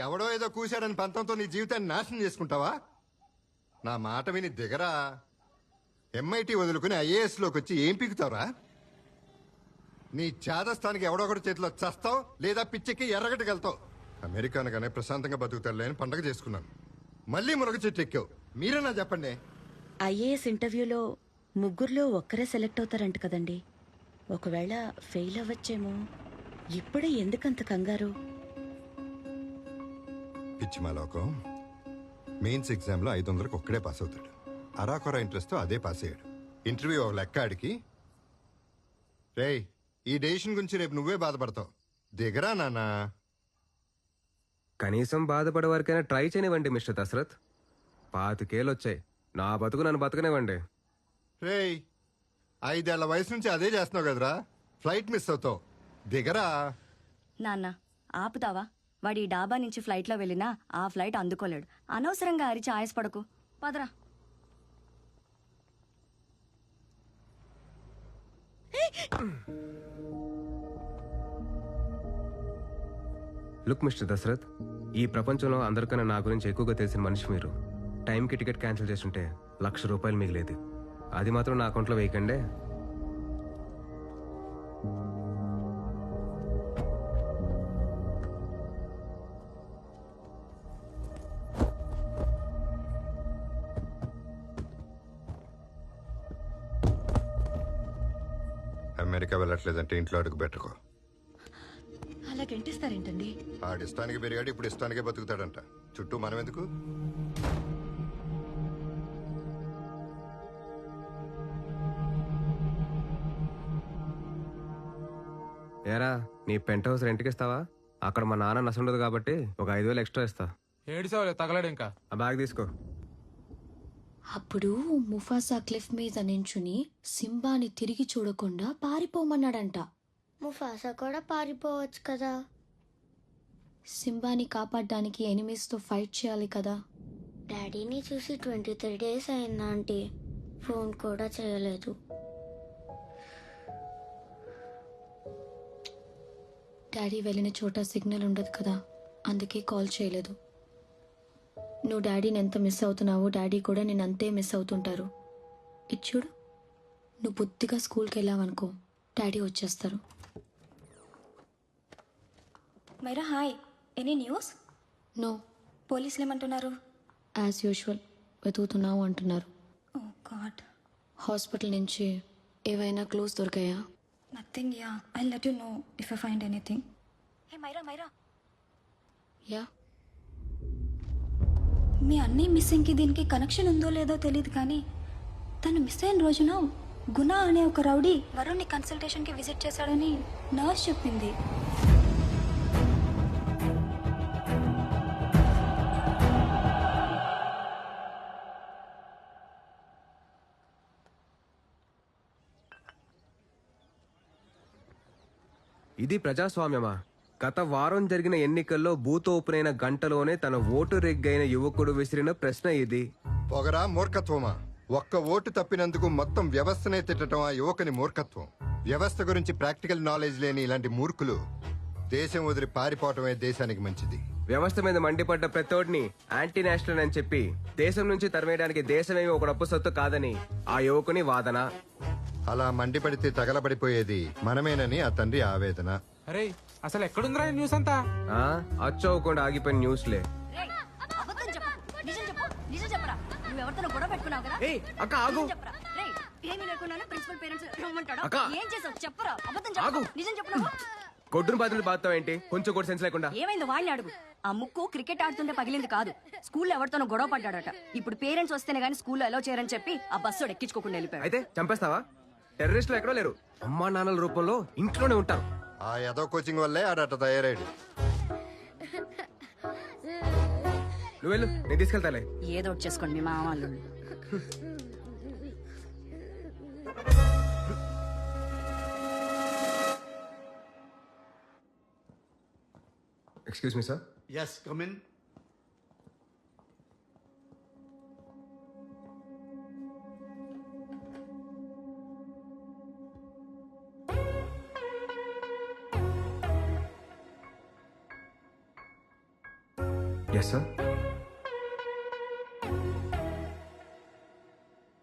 ఎవడో ఏదో కూశాడని పంతంతో నీ జీవితాన్ని నాశనం చేసుకుంటావా? నా మాట విని దిగరా. ఎంఐటి వదులుకుని ఐఏఎస్లోకి వచ్చి ఏం పీకుతావురా? నీ చేదస్థానికి ఎవడో ఒకటి చేతిలో చస్తావు లేదా పిచ్చెక్కి ఎర్రగట్టుకెళ్తావు అమెరికానగానే ప్రశాంతంగా బతుకుతారులే అని పండగ చేసుకున్నాను. మళ్ళీ మునగ చెట్టు ఎక్కావు. మీరేనా చెప్పండి? ఐఏఎస్ ఇంటర్వ్యూలో ముగ్గురులో ఒక్కరే సెలెక్ట్ అవుతారంట కదండి. ఒకవేళ ఫెయిల్ అవ్వచ్చేమో. ఇప్పుడే ఎందుకంత కంగారు? పిచ్చి మా లోకం మెయిన్స్ ఎగ్జామ్లో ఐదు వందలకు ఒక్కడే పాస్ అవుతాడు. అరాకొర ఇంట్రెస్ట్ అదే పాస్ అయ్యాడు. ఇంటర్వ్యూ ఒక లెక్క ఆడికి. రేయ్ ఈ డెసిషన్ గురించి రేపు నువ్వే బాధపడతావు. దిగరా నాన్నా. కనీసం బాధపడే వరకైనా ట్రై చేయనివ్వండి మిస్టర్ దశరథ్. పాతికేళ్ళు వచ్చాయి నా బతుకు నన్ను బతకనివ్వండి. రేయ్ ఐదేళ్ళ వయసు నుంచి అదే చేస్తున్నావు కదరా. ఫ్లైట్ మిస్ అవుతావు. దిగరా. నాన్న ఆపుతావా? వాడి డాబా నుంచి ఫ్లైట్లో వెళ్ళినా ఆ ఫ్లైట్ అందుకోలేడు. అనవసరంగా అరిచి ఆయాసపడకు. పదరా. లుక్ మిస్టర్ దశరథ్ ఈ ప్రపంచంలో అందరికన్నా నా గురించి ఎక్కువగా తెలిసిన మనిషి మీరు. టైంకి టికెట్ క్యాన్సిల్ చేస్తుంటే లక్ష రూపాయలు మిగిలేదు. అది మాత్రం నా అకౌంట్లో వేయకండే. అమెరికా వెళ్ళట్లేదంటే ఇంట్లో అడుగు పెట్టుకో. అలా గంటిస్తారేంటండి? ఆడి ఇష్టానికి పెరిగాడు ఇప్పుడు ఇష్టానికే బతుకుతాడంట. చుట్టూ మనం ఎందుకు ఏరా నీ పెంట్ హౌస్ రెంట్కి ఇస్తావా అక్కడ మా నాన్న నసుండదు కాబట్టి ఒక ఐదు వేలు ఎక్స్ట్రా ఇస్తా. ఏడిసావులే తగలడు ఇంకా. ఆ బ్యాగ్ తీసుకో. అప్పుడు ముఫాసా క్లిఫ్ మీద నించుని సింబాని తిరిగి చూడకుండా పారిపోమన్నాడంట. ముఫాసా కూడా పారిపోవచ్చు కదా. సింబాని కాపాడడానికి ఎనిమీస్తో ఫైట్ చేయాలి కదా. డాడీని చూసి ట్వంటీ త్రీ డేస్ అయిందా ఆంటీ. ఫోన్ కూడా చేయలేదు. డాడీ వెళ్ళిన చోట సిగ్నల్ ఉండదు కదా. అందుకే కాల్ చేయలేదు. నువ్వు డాడీని ఎంత మిస్ అవుతున్నావో డాడీ కూడా నేను అంతే మిస్ అవుతుంటారు. ఇది చూడు. నువ్వు బుద్ధిగా స్కూల్కి వెళ్ళావనుకో డాడీ వచ్చేస్తారు. Myra hi. Any news? No. పోలీసులు ఏమంటున్నారు? యాజ్ యూజువల్ వెతుకుతున్నావు అంటున్నారు. ఓ గాడ్. హాస్పిటల్ నుంచి ఏవైనా clues దొరికాయా? Nothing yeah. I let you know if I find anything. Hey Myra Myra yeah. మీ అన్నీ మిస్సింగ్కి దీనికి కనెక్షన్ ఉందో లేదో తెలియదు కానీ తను మిస్ అయిన రోజున గుణ అనే ఒక రౌడీ వరుణ్ని కన్సల్టేషన్కి విజిట్ చేశాడని నర్స్ చెప్పింది. ఇది ప్రజాస్వామ్యమా? గత వారం జరిగిన ఎన్నికల్లో బూత్ ఓపెన్ అయిన గంటలోనే తన ఓటు రెగ్గైన యువకుడు విసిరిన ప్రశ్న ఇది. పొగరా మూర్ఖత్వమా? ఒక్క ఓటు తప్పినందుకు మొత్తం వ్యవస్థనే తిట్టడం ఆ యువకుని మూర్ఖత్వం? వ్యవస్థ గురించి ప్రాక్టికల్ నాలెడ్జ్ లేని ఇలాంటి మూర్ఖులు దేశం వదిలి పారిపోవటమే దేశానికి మంచిది. వ్యవస్థ మీద మండిపడ్డ ప్రతోడిని యాంటీ నేషనల్ అని చెప్పి దేశం నుంచి తరిమేయడానికి దేశమేమి ఒక డప్పు సొత్తు కాదని ఆ యువకుని వాదన. అలా మండిపడితే తగలబడిపోయేది మనమేనని ఆ తండ్రి ఆవేదన. అరే అసలు ఎక్కడుందిరా ఈ న్యూస్ అంతా? ఆ అచ్చవకుండా ఆగిపోయిన న్యూస్లే అబద్ధం చెప్పు నిజం చెప్పు నిజం చెప్పరా. నువ్వు ఎవరితో గొడవ పెట్టుకున్నావు కదా? ఏయ్ అక్క ఆగు. చెప్పరా. రేయ్ ఏమీ లేకున్నాను ప్రిన్సిపల్ పేరెంట్స్ రమ్మంటాడు. అక్క. ఏం చేసావు? చెప్పరా. అబద్ధం ఆగు. చెప్పు నిజం చెప్పు నువ్వు. కొట్టును బాధలు బాధతావు ఏంటి? కొంచెం కూడా సెన్స్ లేకుండా. ఏమైంది? వాళ్ళని అడుగు. ఆ ముక్కు క్రికెట్ ఆడుతుంటే పగిలింది కాదు. స్కూల్లో ఎవరితోనో గొడవ పడ్డాడట. ఇప్పుడు పేరెంట్స్ వస్తేనే గానీ స్కూల్లో ఎలా చేయరని చెప్పి ఆ బస్సు ఎక్కించుకోకుండా వెళ్ళిపోయాడు. అయితే చంపేస్తావా? టెర్రరిస్టులు ఎక్కడో లేరు. అమ్మా నాన్నల రూపంలో ఇంట్లోనే ఉంటారు. ఆ యదో కోచింగ్ వల్లే ఆడట తయారయ్యాడు. నువ్వు వెళ్ళు నేను తీసుకెళ్తాలే. ఏదో ఒకటి చేసుకోండి మీ మామ వాళ్ళు. Excuse me sir Yes, come yes sir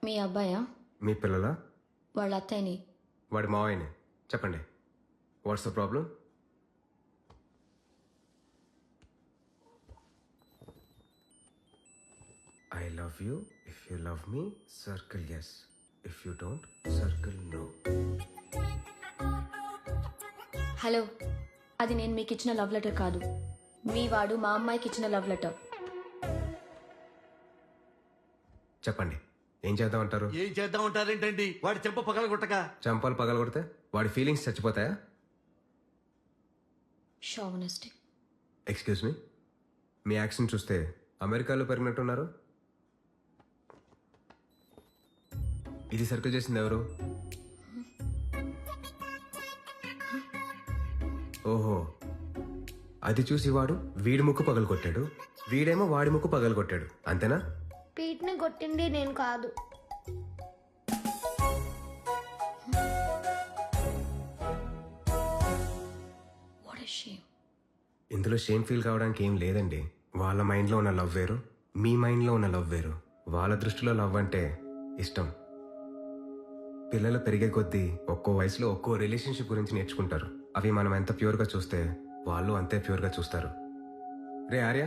మీ అబ్బాయా? మీ పిల్లల? వాళ్ళ అత్తయ్యని. వాడి మావయ్యని. చెప్పండి. What's the problem I love you if you love me circle yes if you don't circle no hello అది నేను మీకు ఇచ్చిన లవ్ లెటర్ కాదు. మీ వాడు మా అమ్మాయికి ఇచ్చిన లవ్ లెటర్. చెప్పండి. ఏం చేద్దాం అంటారు ఏం చేద్దాం ఉంటారేంటండి వాడి చెంప పగల కొట్టక చంపాలు పగల కొడితే వాడి ఫీలింగ్స్ చచ్చిపోతాయా? షావనిస్టిక్ ఎక్స్క్యూజ్ మీ మీ యాక్షన్ చూస్తే అమెరికాలో పెరిగినట్టున్నారు. ఇది సర్కిల్ చేసింది ఎవరు? ఓహో. అది చూసి వాడు వీడి ముక్కు పగలు కొట్టాడు వీడేమో వాడి ముక్కు పగలు కొట్టాడు అంతేనా? పీట్ని కొట్టింది నేను కాదు. ఇందులో షేమ్ ఫీల్ కావడానికి ఏం లేదండి. వాళ్ళ మైండ్లో ఉన్న లవ్ వేరు మీ మైండ్లో ఉన్న లవ్ వేరు. వాళ్ళ దృష్టిలో లవ్ అంటే ఇష్టం. పిల్లలు పెరిగే కొద్దీ ఒక్కో వయసులో ఒక్కో రిలేషన్షిప్ గురించి నేర్చుకుంటారు. అవి మనం ఎంత ప్యూర్గా చూస్తే వాళ్ళు అంతే ప్యూర్గా చూస్తారు. రే ఆర్య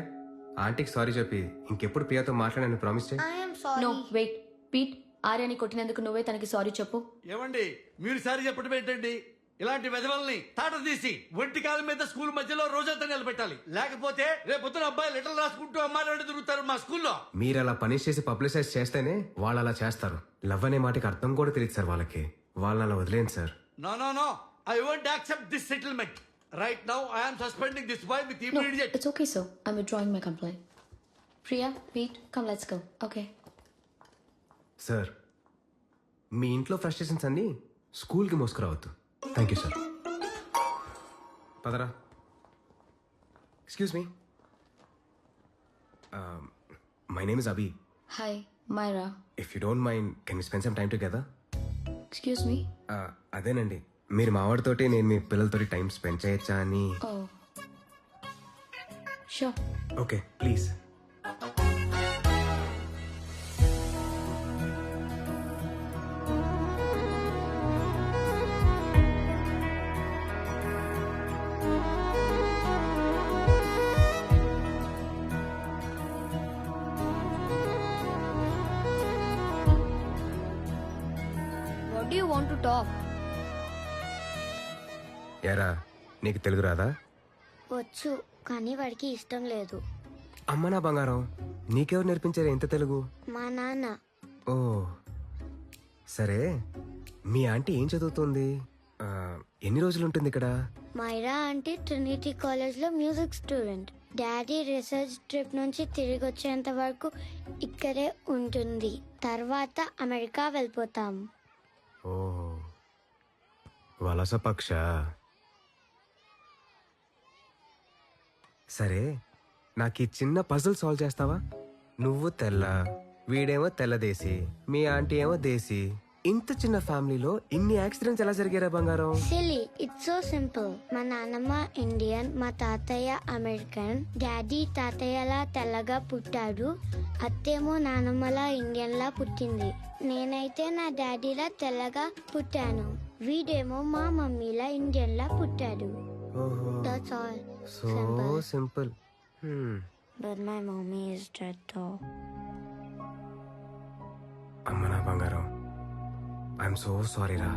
ఆంటీకి సారీ చెప్పి ఇంకెప్పుడు ప్రియాతో మాట్లాడని ప్రామిస్ చేయి. I'm no sorry wait Pete ఆర్యాని కొట్టినందుకు నువ్వే తనకి సారీ చెప్పు. ఏమండి మీరు సారి చెప్పడం ఏంటండి? ఇలాంటి వెధవల్ని తాట తీసి ఒంటి కాలం మీద స్కూల్ మధ్యలో రోజంతా నిలబెట్టాలి. లేకపోతే రేపొద్దున అబ్బాయి లెటర్ రాసుకుంటూ అమ్మాయిలు తిరుగుతారు మా స్కూల్లో. మీరు అలా పనిష్ చేసి పబ్లిసైజ్ చేస్తేనే వాళ్ళు అలా చేస్తారు. లవ్ అనే మాటకి అర్థం కూడా తెలియదు సార్ వాళ్ళకి. వాళ్ళని అలా వదిలేండి sir. No no no I won't accept this settlement right now I'm suspending this boy with No, immediate it's okay, sir. I'm withdrawing my complaint. Priya, Pete, come, let's go. Okay. Sir మీ ఇంట్లో frustrations అన్ని స్కూల్కి మోసుకురావద్దు thank you sir Padara excuse me my name is Abby Hi, Myra. If you don't mind can you spend some time together Excuse me? అదేనండి మీరు మా వాడితోటి నేను మీ పిల్లలతోటి time spend చేయొచ్చా అని. Okay please. What do want to talk ఎరా నీకు తెలుగు రాదా? వచ్చు కానీ వాడికి ఇష్టం లేదు. అమ్మ నా బంగారం నీకెవరు నేర్పించారు ఎంత తెలుగు? మా నాన్న. ఓ సరే మీ ఆంటీ ఏం చదువుతుంది? ఆ, ఎన్ని రోజులు ఉంటుంది ఇక్కడ? మైరా అంటే ట్రినిటీ కాలేజ్లో music student. Daddy research trip నుంచి తిరిగి వచ్చేంత వరకు ఇక్కడే ఉంటుంది. తర్వాత అమెరికా వెళ్ళిపోతాం. ఓ వలస పక్ష? సరే నాకు ఈ చిన్న పజిల్ సాల్వ్ చేస్తావా? నువ్వు తెల్ల వీడేమో తెల్లదేసి మీ ఆంటీ ఏమో దేశీ. ఇంత చిన్న ఫ్యామిలీలో ఇన్ని యాక్సిడెంట్స్ ఎలా జరిగారా బంగారం? Silly it's so simple. మా నాన్నమ్మ ఇండియన్ మా తాతయ్య అమెరికన్ డాడీ తాతయ్యలా తెల్లగా పుట్టాడు అత్తేమో నానమ్మలా ఇండియన్ లా పుట్టింది. నేనైతే నా డాడీలా తెల్లగా పుట్టాను. వీడేమో మా మమ్మీలా ఇండియన్ లా పుట్టాడు. That's all so simple but my mummy is dead అమ్మ నా బంగారం. ఐఎమ్ సో సారీ రా.